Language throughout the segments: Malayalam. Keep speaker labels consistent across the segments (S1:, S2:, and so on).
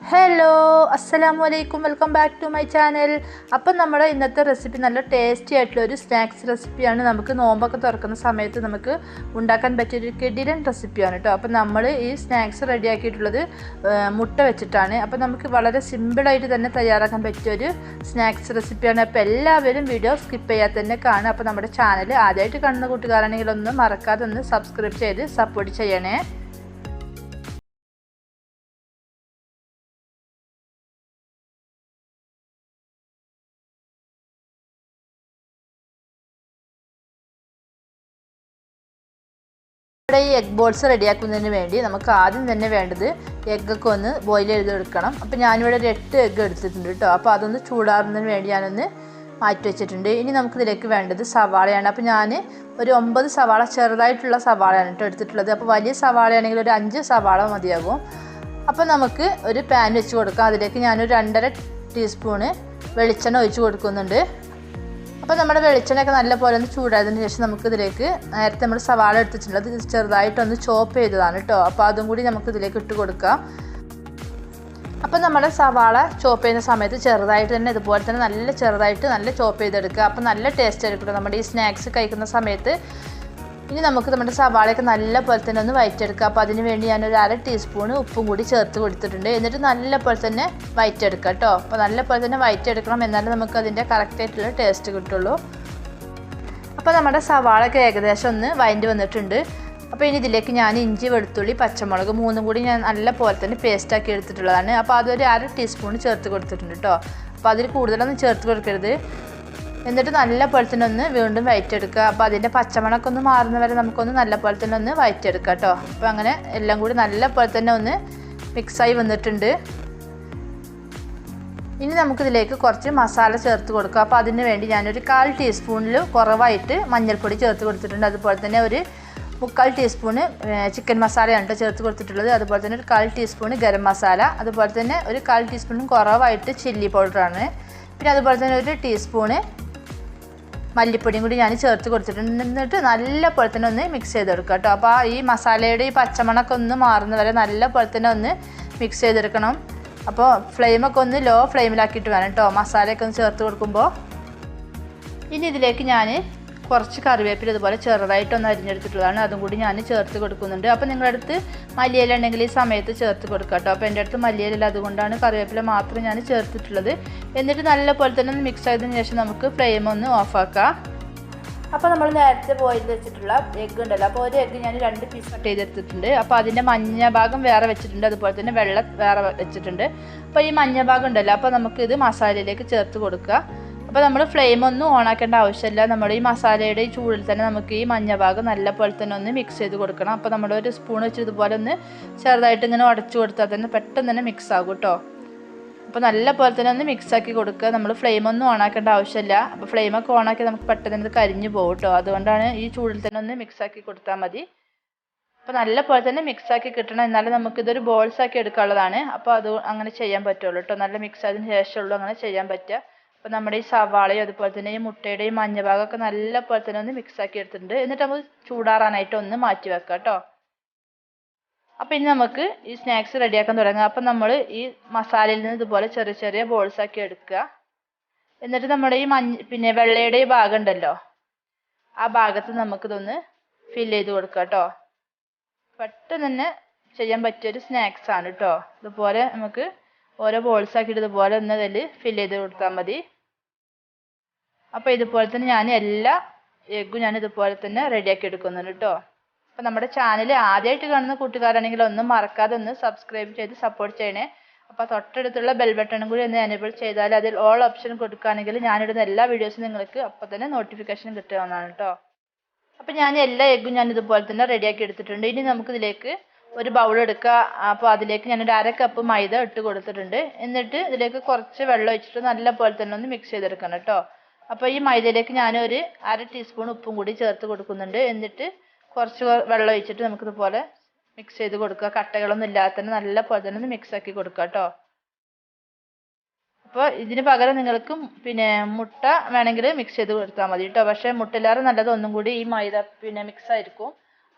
S1: ഹലോ അസ്സലാമു അലൈക്കും welcome back to my channel അപ്പം നമ്മുടെ ഇന്നത്തെ റെസിപ്പി നല്ല ടേസ്റ്റി ആയിട്ടുള്ള ഒരു സ്നാക്സ് റെസിപ്പിയാണ് നമുക്ക് നോമ്പൊക്കെ തുറക്കുന്ന സമയത്ത് നമുക്ക് ഉണ്ടാക്കാൻ പറ്റിയ ഒരു കിടിലൻ റെസിപ്പിയാണ് കേട്ടോ അപ്പം നമ്മൾ ഈ സ്നാക്സ് റെഡിയാക്കിയിട്ടുള്ളത് മുട്ട വെച്ചിട്ടാണ്. അപ്പം നമുക്ക് വളരെ സിമ്പിളായിട്ട് തന്നെ തയ്യാറാക്കാൻ പറ്റിയ ഒരു സ്നാക്സ് റെസിപ്പിയാണ് അപ്പോൾ എല്ലാവരും വീഡിയോ സ്കിപ്പ് ചെയ്യാതെ തന്നെ കാണുക. അപ്പോൾ നമ്മുടെ ചാനൽ ആദ്യമായിട്ട് കാണുന്ന കൂട്ടുകാരാണെങ്കിൽ ഒന്ന് മറക്കാതെ ഒന്ന് സബ്സ്ക്രൈബ് ചെയ്ത് സപ്പോർട്ട് ചെയ്യണേ. ഇവിടെ ഈ എഗ് ബോൾസ് റെഡിയാക്കുന്നതിന് വേണ്ടി നമുക്ക് ആദ്യം തന്നെ വേണ്ടത് എഗ്ഗൊക്കെ ഒന്ന് ബോയിൽ ചെയ്തെടുക്കണം. അപ്പോൾ ഞാനിവിടെ ഒരു എട്ട് എഗ്ഗ് എടുത്തിട്ടുണ്ട് കേട്ടോ. അപ്പോൾ അതൊന്ന് ചൂടാറുന്നതിന് വേണ്ടി ഞാനൊന്ന് മാറ്റി വെച്ചിട്ടുണ്ട്. ഇനി നമുക്കിതിലേക്ക് വേണ്ടത് സവാളയാണ്. അപ്പോൾ ഞാൻ ഒരു ഒമ്പത് സവാള ചെറുതായിട്ടുള്ള സവാളയാണ് കേട്ടോ എടുത്തിട്ടുള്ളത്. അപ്പോൾ വലിയ സവാളയാണെങ്കിൽ ഒരു അഞ്ച് സവാള മതിയാകും. അപ്പോൾ നമുക്ക് ഒരു പാൻ വെച്ച് കൊടുക്കാം. അതിലേക്ക് ഞാനൊരു രണ്ടര ടീസ്പൂണ് വെളിച്ചെണ്ണ ഒഴിച്ച് കൊടുക്കുന്നുണ്ട്. അപ്പോൾ നമ്മുടെ വെളിച്ചെണ്ണയൊക്കെ നല്ല പോലെ ഒന്ന് ചൂടായതിന് ശേഷം നമുക്ക് ഇതിലേക്ക് നേരത്തെ നമ്മൾ സവാള എടുത്തിട്ടുണ്ട്. അത് ചെറുതായിട്ടൊന്ന് ചോപ്പ് ചെയ്തതാണ് കേട്ടോ അപ്പോൾ അതും കൂടി നമുക്ക് ഇതിലേക്ക് ഇട്ട് കൊടുക്കാം. അപ്പോൾ നമ്മുടെ സവാള ചോപ്പ് ചെയ്യുന്ന സമയത്ത് ചെറുതായിട്ട് തന്നെ ഇതുപോലെ തന്നെ നല്ല ചെറുതായിട്ട് നല്ല ചോപ്പ് ചെയ്തെടുക്കുക. അപ്പോൾ നല്ല ടേസ്റ്റ് ആയിരിക്കും നമ്മുടെ ഈ സ്നാക്സ് കഴിക്കുന്ന സമയത്ത് ഇനി നമുക്ക് നമ്മുടെ സവാളയൊക്കെ നല്ല പോലെ തന്നെ ഒന്ന് വയറ്റെടുക്കുക അപ്പോൾ അതിന് വേണ്ടി ഞാനൊരു അര ടീസ്പൂൺ ഉപ്പും കൂടി ചേർത്ത് കൊടുത്തിട്ടുണ്ട്. എന്നിട്ട് നല്ല പോലെ തന്നെ വയറ്റെടുക്കുക കേട്ടോ. അപ്പോൾ നല്ല പോലെ തന്നെ വയറ്റെടുക്കണം എന്നാലേ നമുക്ക് അതിന്റെ കറക്റ്റായിട്ടുള്ള ടേസ്റ്റ് കിട്ടുള്ളൂ. അപ്പോൾ നമ്മുടെ സവാളയൊക്കെ ഏകദേശം ഒന്ന് വയന്റ് വന്നിട്ടുണ്ട്. അപ്പോൾ ഇനി ഇതിലേക്ക് ഞാൻ ഇഞ്ചി വെളുത്തുള്ളി പച്ചമുളക് മൂന്നും കൂടി ഞാൻ നല്ല പോലെ തന്നെ പേസ്റ്റാക്കി എടുത്തിട്ടുള്ളതാണ്. അപ്പോൾ അതൊരു അര ടീസ്പൂൺ ചേർത്ത് കൊടുത്തിട്ടുണ്ട് കേട്ടോ. അപ്പോൾ അതിൽ കൂടുതലൊന്നും ചേർത്ത് കൊടുക്കരുത്. എന്നിട്ട് നല്ല പോലെ തന്നെ ഒന്ന് വീണ്ടും വയറ്റെടുക്കുക അപ്പോൾ അതിന്റെ പച്ചമണമൊക്കെ ഒന്ന് മാറുന്ന വരെ നമുക്കൊന്ന് നല്ല പോലെ തന്നെ ഒന്ന് വയറ്റെടുക്കുക കേട്ടോ അപ്പോൾ അങ്ങനെ എല്ലാം കൂടി നല്ല പോലെ തന്നെ ഒന്ന് മിക്സായി വന്നിട്ടുണ്ട്. ഇനി നമുക്കിതിലേക്ക് കുറച്ച് മസാല ചേർത്ത് കൊടുക്കുക അപ്പോൾ അതിന് വേണ്ടി ഞാനൊരു കാൽ ടീസ്പൂണിൽ കുറവായിട്ട് മഞ്ഞൾപ്പൊടി ചേർത്ത് കൊടുത്തിട്ടുണ്ട്. അതുപോലെ തന്നെ ഒരു മുക്കാൽ ടീസ്പൂണ് ചിക്കൻ മസാലയാണ് ചേർത്ത് കൊടുത്തിട്ടുള്ളത്. അതുപോലെ തന്നെ ഒരു കാൽ ടീസ്പൂണ് ഗരം മസാല അതുപോലെ തന്നെ ഒരു കാൽ ടീസ്പൂണും കുറവായിട്ട് ചില്ലി പൗഡറാണ് പിന്നെ അതുപോലെ തന്നെ ഒരു ടീസ്പൂണ് മല്ലിപ്പൊടിയും കൂടി ഞാൻ ചേർത്ത് കൊടുത്തിട്ടുണ്ട്. എന്നിട്ട് നല്ല പോലെ തന്നെ ഒന്ന് മിക്സ് ചെയ്തെടുക്കുക കേട്ടോ. അപ്പോൾ ഈ മസാലയുടെ ഈ പച്ചമണൊക്കെ ഒന്ന് മാറുന്ന വരെ നല്ല പോലെ തന്നെ ഒന്ന് മിക്സ് ചെയ്തെടുക്കണം. അപ്പോൾ ഫ്ലെയിമൊക്കെ ഒന്ന് ലോ ഫ്ലെയിമിലാക്കിയിട്ട് വേണം കേട്ടോ. മസാലയൊക്കെ ഒന്ന് ചേർത്ത് കൊടുക്കുമ്പോൾ ഇനി ഇതിലേക്ക് ഞാൻ കുറച്ച് കറിവേപ്പില ഇതുപോലെ ചെറുതായിട്ടൊന്ന് അരിഞ്ഞെടുത്തിട്ടുള്ളതാണ്. അതും കൂടി ഞാൻ ചേർത്ത് കൊടുക്കുന്നുണ്ട്. അപ്പോൾ നിങ്ങളുടെ അടുത്ത് മല്ലിയില ഉണ്ടെങ്കിൽ ഈ സമയത്ത് ചേർത്ത് കൊടുക്കുക കേട്ടോ. അപ്പോൾ എന്റെ അടുത്ത് മല്ലിയില അതുകൊണ്ടാണ് കറിവേപ്പില മാത്രം ഞാൻ ചേർത്തിട്ടുള്ളത്. എന്നിട്ട് നല്ലപോലെ തന്നെ ഒന്ന് മിക്സ് ആയതിനു ശേഷം നമുക്ക് ഫ്ലെയിം ഒന്ന് ഓഫാക്കാം അപ്പോൾ നമ്മൾ നേരത്തെ ബോയിൽ വെച്ചിട്ടുള്ള എഗ്ഗ് ഉണ്ടല്ലോ. അപ്പോൾ ഒരു എഗ്ഗ് ഞാൻ രണ്ട് പീസ് കട്ട് ചെയ്തെടുത്തിട്ടുണ്ട്. അപ്പോൾ അതിന്റെ മഞ്ഞ ഭാഗം വേറെ വെച്ചിട്ടുണ്ട്. അതുപോലെ തന്നെ വെള്ളം വേറെ വെച്ചിട്ടുണ്ട്. അപ്പോൾ ഈ മഞ്ഞ ഭാഗം ഉണ്ടല്ലോ. അപ്പോൾ നമുക്ക് ഇത് മസാലയിലേക്ക് ചേർത്ത് കൊടുക്കുക. അപ്പോൾ നമ്മൾ ഫ്ലെയിം ഒന്നും ഓണാക്കേണ്ട ആവശ്യമില്ല. നമ്മൾ ഈ മസാലയുടെ ഈ ചൂടിൽ തന്നെ നമുക്ക് ഈ മഞ്ഞ ഭാഗം നല്ല പോലെ തന്നെ ഒന്ന് മിക്സ് ചെയ്ത് കൊടുക്കണം. അപ്പോൾ നമ്മൾ ഒരു സ്പൂൺ വെച്ച് ഇതുപോലെ ഒന്ന് ചെറുതായിട്ട് ഇങ്ങനെ ഉടച്ചു കൊടുത്താൽ തന്നെ പെട്ടെന്ന് തന്നെ മിക്സ് ആകും കേട്ടോ അപ്പോൾ നല്ല പോലെ തന്നെ ഒന്ന് മിക്സ് ആക്കി കൊടുക്കുക. നമ്മൾ ഫ്ലെയിം ഒന്നും ഓണാക്കേണ്ട ആവശ്യമില്ല. അപ്പോൾ ഫ്ലെയിമൊക്കെ ഓണാക്കി നമുക്ക് പെട്ടെന്ന് ഇത് കരിഞ്ഞു പോകും കേട്ടോ അതുകൊണ്ടാണ് ഈ ചൂടിൽ തന്നെ ഒന്ന് മിക്സ് ആക്കി കൊടുത്താൽ മതി. അപ്പോൾ നല്ല പോലെ തന്നെ മിക്സ് ആക്കി കിട്ടണം. എന്നാലും നമുക്കിതൊരു ബോൾസ് ആക്കി എടുക്കാനുള്ളതാണ്. അപ്പോൾ അത് അങ്ങനെ ചെയ്യാൻ പറ്റുള്ളൂ കേട്ടോ നല്ല മിക്സ് ആയതിനു ശേഷമുള്ളൂ അങ്ങനെ ചെയ്യാൻ പറ്റുക. അപ്പോൾ നമ്മുടെ ഈ സവാളയും അതുപോലെ തന്നെ ഈ മുട്ടയുടെയും മഞ്ഞ ഭാഗമൊക്കെ നല്ല പോലെ തന്നെ ഒന്ന് മിക്സ് ആക്കി എടുത്തിട്ടുണ്ട്. എന്നിട്ട് നമുക്ക് ചൂടാറാനായിട്ട് ഒന്ന് മാറ്റി വെക്കാം കേട്ടോ. അപ്പോൾ ഇനി നമുക്ക് ഈ സ്നാക്സ് റെഡിയാക്കാൻ തുടങ്ങാം. അപ്പം നമ്മൾ ഈ മസാലയിൽ നിന്ന് ഇതുപോലെ ചെറിയ ചെറിയ ബോൾസ് ആക്കി എടുക്കുക. എന്നിട്ട് നമ്മുടെ ഈ മഞ്ഞ പിന്നെ വെള്ളയുടെ ഈ ഭാഗം ഉണ്ടല്ലോ ആ ഭാഗത്ത് നമുക്കിതൊന്ന് ഫില്ല് ചെയ്ത് കൊടുക്കുക കേട്ടോ. പെട്ടെന്ന് തന്നെ ചെയ്യാൻ പറ്റിയൊരു സ്നാക്സ് ആണ് കേട്ടോ. ഇതുപോലെ നമുക്ക് ഓരോ ബോൾസ് ആക്കിയിട്ട് ഇതുപോലെ ഒന്ന് അതിൽ ഫില്ല് ചെയ്ത് കൊടുത്താൽ മതി. അപ്പോൾ ഇതുപോലെ തന്നെ ഞാൻ എല്ലാ എഗ്ഗും ഞാൻ ഇതുപോലെ തന്നെ റെഡിയാക്കി എടുക്കുന്നുണ്ട് കേട്ടോ അപ്പോൾ നമ്മുടെ ചാനൽ ആദ്യമായിട്ട് കാണുന്ന കൂട്ടുകാരാണെങ്കിൽ ഒന്നും മറക്കാതെ ഒന്ന് സബ്സ്ക്രൈബ് ചെയ്ത് സപ്പോർട്ട് ചെയ്യണേ. അപ്പോൾ തൊട്ടടുത്തുള്ള ബെൽ ബട്ടണും കൂടി ഒന്ന് എനേബിൾ ചെയ്താൽ അതിൽ ഓൾ ഓപ്ഷൻ കൊടുക്കുകയാണെങ്കിൽ ഞാനിടുന്ന എല്ലാ വീഡിയോസും നിങ്ങൾക്ക് അപ്പോൾ തന്നെ നോട്ടിഫിക്കേഷൻ കിട്ടുന്നതാണ് കേട്ടോ അപ്പോൾ ഞാൻ എല്ലാ എഗ്ഗും ഞാൻ ഇതുപോലെ തന്നെ റെഡിയാക്കി എടുത്തിട്ടുണ്ട്. ഇനി നമുക്കിതിലേക്ക് ഒരു ബൗൾ എടുക്കുക. അപ്പോൾ അതിലേക്ക് ഞാനൊരു അര കപ്പ് മൈദ ഇട്ട് കൊടുത്തിട്ടുണ്ട്. എന്നിട്ട് ഇതിലേക്ക് കുറച്ച് വെള്ളം ഒഴിച്ചിട്ട് നല്ല പോലെ തന്നെ ഒന്ന് മിക്സ് ചെയ്തെടുക്കണം കേട്ടോ. അപ്പോൾ ഈ മൈദയിലേക്ക് ഞാനൊരു അര ടീസ്പൂൺ ഉപ്പും കൂടി ചേർത്ത് കൊടുക്കുന്നുണ്ട്. എന്നിട്ട് കുറച്ച് വെള്ളം ഒഴിച്ചിട്ട് നമുക്കിതുപോലെ മിക്സ് ചെയ്ത് കൊടുക്കുക. കട്ടകളൊന്നും ഇല്ലാതെ തന്നെ നല്ല പോലെ തന്നെ ഒന്ന് മിക്സ് ആക്കി കൊടുക്കുക കേട്ടോ. അപ്പോൾ ഇതിന് പകരം നിങ്ങൾക്ക് പിന്നെ മുട്ട വേണമെങ്കിൽ മിക്സ് ചെയ്ത് കൊടുത്താൽ മതി കേട്ടോ. പക്ഷേ മുട്ടയിലേറെ നല്ലത് ഒന്നും കൂടി ഈ മൈദ പിന്നെ മിക്സ് ആയിരിക്കും.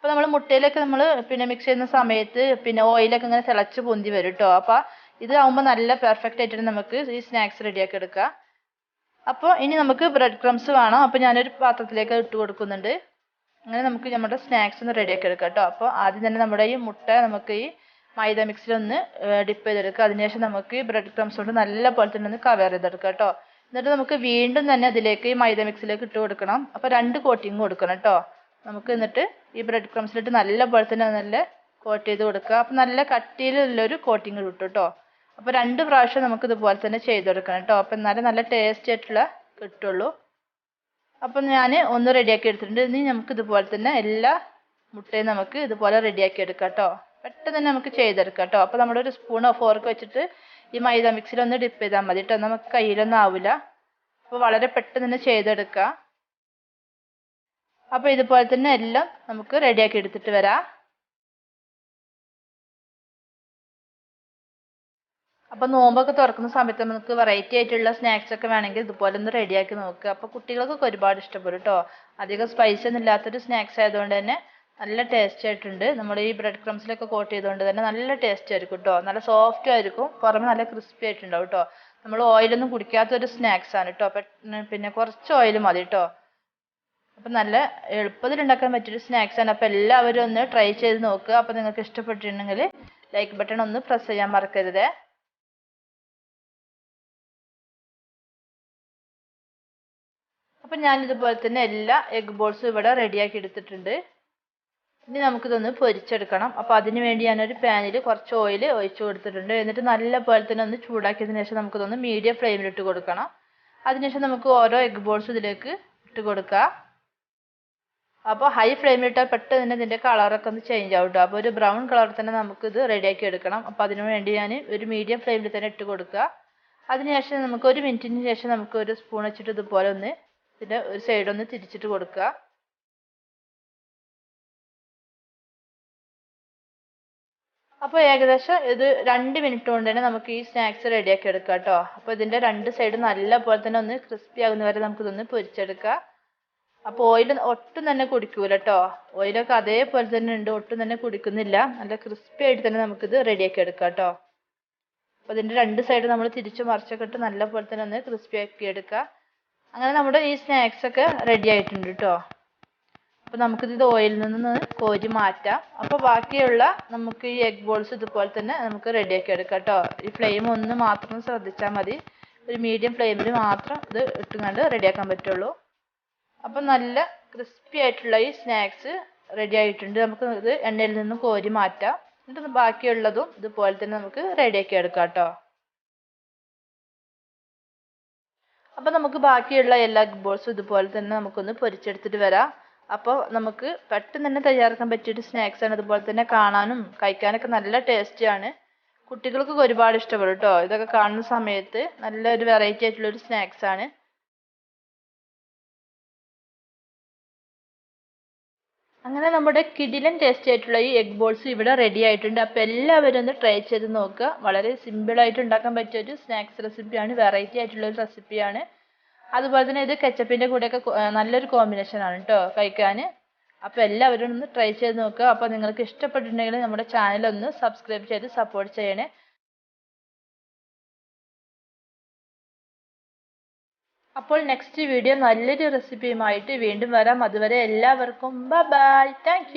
S1: അപ്പോൾ നമ്മൾ മുട്ടയിലൊക്കെ നമ്മൾ പിന്നെ മിക്സ് ചെയ്യുന്ന സമയത്ത് പിന്നെ ഓയിലൊക്കെ ഇങ്ങനെ തിളച്ച് പൊന്തി വരും കേട്ടോ അപ്പോൾ ഇത് നല്ല പെർഫെക്റ്റ് ആയിട്ട് നമുക്ക് ഈ സ്നാക്സ് റെഡിയാക്കി എടുക്കാം അപ്പോൾ ഇനി നമുക്ക് ബ്രെഡ് ക്രംസ് വേണം. അപ്പോൾ ഞാനൊരു പാത്രത്തിലേക്ക് ഇട്ട് കൊടുക്കുന്നുണ്ട്. അങ്ങനെ നമുക്ക് നമ്മുടെ സ്നാക്സ് ഒന്ന് റെഡിയാക്കി എടുക്കാം കേട്ടോ. അപ്പോൾ ആദ്യം തന്നെ നമ്മുടെ ഈ മുട്ട നമുക്ക് ഈ മൈദ മിക്സിൽ ഒന്ന് ഡിപ്പ് ചെയ്തെടുക്കുക. അതിനുശേഷം നമുക്ക് ഈ ബ്രെഡ് ക്രംസ് കൊണ്ട് നല്ല പോലെ തന്നെ ഒന്ന് കവർ ചെയ്തെടുക്കാം കേട്ടോ. എന്നിട്ട് നമുക്ക് വീണ്ടും തന്നെ അതിലേക്ക് ഈ മൈദ മിക്സിലേക്ക് ഇട്ട് കൊടുക്കണം. അപ്പോൾ രണ്ട് കോട്ടിങ് കൊടുക്കണം കേട്ടോ. നമുക്ക് എന്നിട്ട് ഈ ബ്രെഡ് ക്രംസിലിട്ട് നല്ല പോലെ തന്നെ നല്ല കോട്ട് ചെയ്ത് കൊടുക്കുക. അപ്പോൾ നല്ല കട്ടിയിലുള്ളൊരു കോട്ടിങ് കിട്ടും കേട്ടോ അപ്പോൾ രണ്ട് പ്രാവശ്യം നമുക്ക് ഇതുപോലെ തന്നെ ചെയ്ത് കൊടുക്കണം കേട്ടോ അപ്പോൾ എന്നാലും നല്ല ടേസ്റ്റ് ആയിട്ടുള്ള കിട്ടുള്ളൂ. അപ്പം ഞാൻ ഒന്ന് റെഡിയാക്കി എടുത്തിട്ടുണ്ട്. ഇനി നമുക്ക് ഇതുപോലെ തന്നെ എല്ലാ മുട്ടയും നമുക്ക് ഇതുപോലെ റെഡിയാക്കി എടുക്കാം കേട്ടോ പെട്ടെന്ന് തന്നെ നമുക്ക് ചെയ്തെടുക്കാം കേട്ടോ അപ്പോൾ നമ്മുടെ ഒരു സ്പൂണോ ഫോർക്ക് വെച്ചിട്ട് ഈ മൈദ മിക്സിൽ ഒന്ന് ഡിപ്പ് ചെയ്താൽ മതി കേട്ടോ നമുക്ക് കയ്യിലൊന്നും ആവില്ല അപ്പോൾ വളരെ പെട്ടെന്ന് തന്നെ ചെയ്തെടുക്കാം. അപ്പോൾ ഇതുപോലെ തന്നെ എല്ലാം നമുക്ക് റെഡിയാക്കി എടുത്തിട്ട് വരാം. അപ്പോൾ നോമ്പൊക്കെ തുറക്കുന്ന സമയത്ത് നമുക്ക് വെറൈറ്റി ആയിട്ടുള്ള സ്നാക്സ് ഒക്കെ വേണമെങ്കിൽ ഇതുപോലെ ഒന്ന് റെഡിയാക്കി നോക്കുക. അപ്പോൾ കുട്ടികൾക്കൊക്കെ ഒരുപാട് ഇഷ്ടപ്പെടും കേട്ടോ അധികം സ്പൈസി ഒന്നും ഇല്ലാത്തൊരു സ്നാക്സ് ആയതുകൊണ്ട് തന്നെ നല്ല ടേസ്റ്റ് ആയിട്ടുണ്ട്. നമ്മൾ ഈ ബ്രെഡ് ക്രംസിലൊക്കെ കോട്ട് ചെയ്തുകൊണ്ട് തന്നെ നല്ല ടേസ്റ്റ് ആയിരിക്കും കേട്ടോ നല്ല സോഫ്റ്റ് ആയിരിക്കും. പുറമെ നല്ല ക്രിസ്പി ആയിട്ടുണ്ടാവും കേട്ടോ നമ്മൾ ഓയിലൊന്നും കുടിക്കാത്ത ഒരു സ്നാക്സ് ആണ് കേട്ടോ പിന്നെ കുറച്ച് ഓയിൽ മതി കേട്ടോ അപ്പം നല്ല എളുപ്പത്തിൽ ഉണ്ടാക്കാൻ പറ്റിയൊരു സ്നാക്സ് ആണ്. അപ്പോൾ എല്ലാവരും ഒന്ന് ട്രൈ ചെയ്ത് നോക്കുക. അപ്പോൾ നിങ്ങൾക്ക് ഇഷ്ടപ്പെട്ടിട്ടുണ്ടെങ്കിൽ ലൈക്ക് ബട്ടൺ ഒന്ന് പ്രസ് ചെയ്യാൻ മറക്കരുത്. അപ്പം ഞാൻ ഇതുപോലെ തന്നെ എല്ലാ എഗ് ബോൾസും ഇവിടെ റെഡിയാക്കി എടുത്തിട്ടുണ്ട്. ഇനി നമുക്കിതൊന്ന് പൊരിച്ചെടുക്കണം. അപ്പോൾ അതിന് വേണ്ടി ഞാനൊരു പാനിൽ കുറച്ച് ഓയിൽ ഒഴിച്ച് കൊടുത്തിട്ടുണ്ട്. എന്നിട്ട് നല്ല പോലെ തന്നെ ഒന്ന് ചൂടാക്കിയതിന് ശേഷം നമുക്കിതൊന്ന് മീഡിയം ഫ്ലെയിമിൽ ഇട്ട് കൊടുക്കണം. അതിനുശേഷം നമുക്ക് ഓരോ എഗ് ബോൾസ് ഇതിലേക്ക് ഇട്ട് കൊടുക്കുക. അപ്പോൾ ഹൈ ഫ്ലെയിമിൽ ഇട്ടാൽ പെട്ടെന്ന് തന്നെ ഇതിന്റെ കളറൊക്കെ ഒന്ന് ചേഞ്ച് ആവും കേട്ടോ അപ്പോൾ ഒരു ബ്രൗൺ കളർ തന്നെ നമുക്കിത് റെഡിയാക്കി എടുക്കണം. അപ്പോൾ അതിനു വേണ്ടി ഞാൻ ഒരു മീഡിയം ഫ്ലെയിമിൽ തന്നെ ഇട്ട് കൊടുക്കുക അതിനുശേഷം നമുക്ക് ഒരു മിനിറ്റിന് ശേഷം നമുക്ക് ഒരു സ്പൂൺ വെച്ചിട്ട് ഇതുപോലെ ഒന്ന് ഇതിന്റെ ഒരു സൈഡ് ഒന്ന് തിരിച്ചിട്ട് കൊടുക്കുക അപ്പോൾ ഏകദേശം ഇത് രണ്ട് മിനിറ്റ് കൊണ്ട് തന്നെ നമുക്ക് ഈ സ്നാക്സ് റെഡിയാക്കി എടുക്കാം കേട്ടോ അപ്പോൾ ഇതിന്റെ രണ്ട് സൈഡ് നല്ല പോലെ തന്നെ ഒന്ന് ക്രിസ്പി ആകുന്ന വരെ നമുക്കിതൊന്ന് പൊരിച്ചെടുക്കാം. അപ്പോൾ ഓയിൽ ഒട്ടും തന്നെ കുടിക്കൂല കേട്ടോ ഓയിലൊക്കെ അതേപോലെ തന്നെ ഉണ്ട് ഒട്ടും തന്നെ കുടിക്കുന്നില്ല. നല്ല ക്രിസ്പി ആയിട്ട് തന്നെ നമുക്കിത് റെഡിയാക്കി എടുക്കാം കേട്ടോ അപ്പോൾ ഇതിന്റെ രണ്ട് സൈഡ് നമ്മൾ തിരിച്ചു മറിച്ചൊക്കെ ഇട്ട് നല്ല പോലെ തന്നെ ഒന്ന് ക്രിസ്പി ആക്കി എടുക്കുക. അങ്ങനെ നമ്മുടെ ഈ സ്നാക്സ് ഒക്കെ റെഡി ആയിട്ടുണ്ട് കേട്ടോ അപ്പോൾ നമുക്കിത് ഓയിലിൽ നിന്ന് കോരി മാറ്റാം. അപ്പോൾ ബാക്കിയുള്ള നമുക്ക് ഈ എഗ് ബോൾസ് ഇതുപോലെ തന്നെ നമുക്ക് റെഡിയാക്കി എടുക്കാം കേട്ടോ ഈ ഫ്ലെയിം ഒന്ന് മാത്രം ശ്രദ്ധിച്ചാൽ മതി. ഒരു മീഡിയം ഫ്ലെയിമിൽ മാത്രം ഇത് ഇട്ടുകൊണ്ട് റെഡിയാക്കാൻ പറ്റുള്ളൂ. അപ്പം നല്ല ക്രിസ്പി ആയിട്ടുള്ള ഈ സ്നാക്സ് റെഡി ആയിട്ടുണ്ട്. നമുക്ക് ഇത് എണ്ണയിൽ നിന്ന് കോരി മാറ്റാം. എന്നിട്ട് ബാക്കിയുള്ളതും ഇതുപോലെ തന്നെ നമുക്ക് റെഡിയാക്കി എടുക്കാം കേട്ടോ അപ്പോൾ നമുക്ക് ബാക്കിയുള്ള എല്ലാ ബോൾസും ഇതുപോലെ തന്നെ നമുക്കൊന്ന് പൊരിച്ചെടുത്തിട്ട് വരാം. അപ്പോൾ നമുക്ക് പെട്ടെന്ന് തന്നെ തയ്യാറാക്കാൻ പറ്റിയൊരു സ്നാക്സ് ആണ് അതുപോലെ തന്നെ കാണാനും കഴിക്കാനൊക്കെ നല്ല ടേസ്റ്റിയാണ് കുട്ടികൾക്കൊക്കെ ഒരുപാട് ഇഷ്ടപ്പെടും കേട്ടോ ഇതൊക്കെ കാണുന്ന സമയത്ത് നല്ലൊരു വെറൈറ്റി ആയിട്ടുള്ള ഒരു അങ്ങനെ നമ്മുടെ കിടിലൻ ടേസ്റ്റ് ആയിട്ടുള്ള ഈ എഗ് ബോൾസ് ഇവിടെ റെഡി ആയിട്ടുണ്ട്. അപ്പോൾ എല്ലാവരും ഒന്ന് ട്രൈ ചെയ്ത് നോക്കുക. വളരെ സിമ്പിളായിട്ട് ഉണ്ടാക്കാൻ പറ്റിയ ഒരു സ്നാക്സ് റെസിപ്പിയാണ് വെറൈറ്റി ആയിട്ടുള്ള ഒരു റെസിപ്പിയാണ് അതുപോലെ തന്നെ ഇത് കെച്ചപ്പിന്റെ കൂടെയൊക്കെ നല്ലൊരു കോമ്പിനേഷൻ ആണ് കേട്ടോ കഴിക്കാൻ. അപ്പോൾ എല്ലാവരും ഒന്ന് ട്രൈ ചെയ്ത് നോക്കുക. അപ്പോൾ നിങ്ങൾക്ക് ഇഷ്ടപ്പെട്ടിട്ടുണ്ടെങ്കിൽ നമ്മുടെ ചാനൽ ഒന്ന് സബ്സ്ക്രൈബ് ചെയ്ത് സപ്പോർട്ട് ചെയ്യണേ. അപ്പോൾ നെക്സ്റ്റ് വീഡിയോ നല്ലൊരു റെസിപ്പിയുമായിട്ട് വീണ്ടും വരാം. അതുവരെ എല്ലാവർക്കും ബൈ ബൈ താങ്ക്